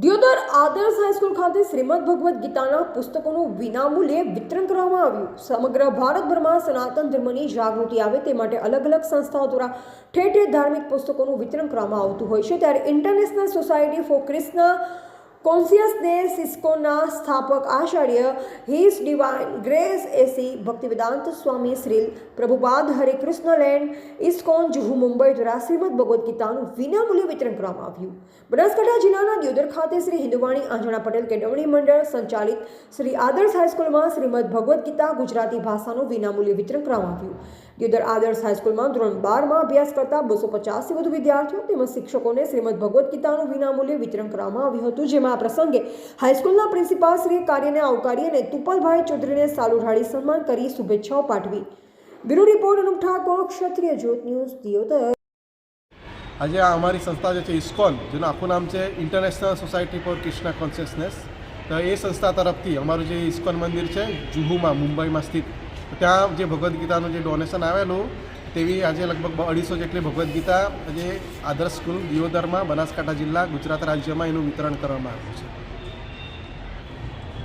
દિયોદર આદર્શ હાઈસ્કૂલ ખાતે શ્રીમદ ભગવદ્ ગીતાના પુસ્તકોનું વિનામૂલ્યે વિતરણ કરવામાં આવ્યું. સમગ્ર ભારતભરમાં સનાતન ધર્મની જાગૃતિ આવે તે માટે અલગ અલગ સંસ્થાઓ દ્વારા ઠેર ઠેર ધાર્મિક પુસ્તકોનું વિતરણ કરવામાં આવતું હોય છે. ત્યારે ઇન્ટરનેશનલ સોસાયટી ફોર ક્રિસ્ના કોન્સિયસનેસ ઇસ્કોનના સ્થાપક Acharya his divine grace A C Bhaktivedanta Swami Shrila Prabhupada હરે કૃષ્ણ લેન્ડ ઇસ્કોન જુહુ મુંબઈ દ્વારા શ્રીમદ ભગવદ્ ગીતાનું વિનામૂલ્ય વિતરણ કરવામાં આવ્યું. બનાસકાંઠા જિલ્લાના દિયોદર ખાતે શ્રી હિન્દુવાણી આંજણા પટેલ કેળવણી મંડળ સંચાલિત શ્રી આદર્શ હાઈસ્કૂલમાં શ્રીમદ ભગવદ્ ગીતા ગુજરાતી ભાષાનું વિનામૂલ્ય વિતરણ કરવામાં આવ્યું. દિયોદર આદર્શ હાઈસ્કૂલમાં ધોરણ બારમાં અભ્યાસ કરતા બસો પચાસથી વધુ વિદ્યાર્થીઓ તેમજ શિક્ષકોને શ્રીમદ ભગવદ્ ગીતાનું વિનામૂલ્યે વિતરણ કરવામાં આવ્યું હતું. જેમાં આ પ્રસંગે હાઈસ્કૂલના પ્રિન્સિપાલ શ્રી કાર્યને આવકારી અને તુપલભાઈ ચૌધરીને સાલુ ઢાળી સન્માન કરી શુભેચ્છાઓ પાઠવી. Bureau report Anup Thakor, Kshatriya Jyot news, Deodar. આજે આ અમારી સંસ્થા જે છે, ઇસ્કોન, જેનું આખું નામ છે international society for Krishna consciousness તો એ સંસ્થા તરફથી અમારું જે ઇસ્કોન મંદિર છે, જુહુમાં, મુંબઈમાં સ્થિત ત્યાં જે ભગવદ્ ગીતાનું જે ડોનેશન આવેલું, તેવી આજે લગભગ અઢીસો જેટલી ભગવદ્ ગીતા આજે આદર્શ સ્કૂલ દિયોદરમાં, બનાસકાંઠા જિલ્લા, ગુજરાત રાજ્યમાં એનું વિતરણ કરવામાં આવ્યું છે.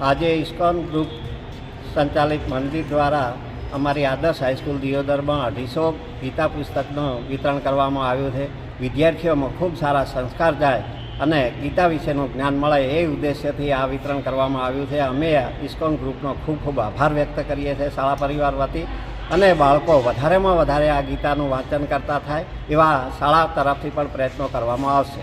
આજે ઇસ્કોન ગ્રુપ સંચાલિત મંદિર દ્વારા અમારી આદર્શ હાઈસ્કૂલ દિયોદરમાં અઢીસો ગીતા પુસ્તકનું વિતરણ કરવામાં આવ્યું છે. વિદ્યાર્થીઓમાં ખૂબ સારા સંસ્કાર જાય અને ગીતા વિશેનું જ્ઞાન મળે એ ઉદ્દેશ્યથી આ વિતરણ કરવામાં આવ્યું છે. અમે ઇસ્કોન ગ્રુપનો ખૂબ ખૂબ આભાર વ્યક્ત કરીએ છીએ શાળા પરિવાર વતી. અને બાળકો વધારેમાં વધારે આ ગીતાનું વાંચન કરતા થાય એવા શાળા તરફથી પણ પ્રયત્નો કરવામાં આવશે.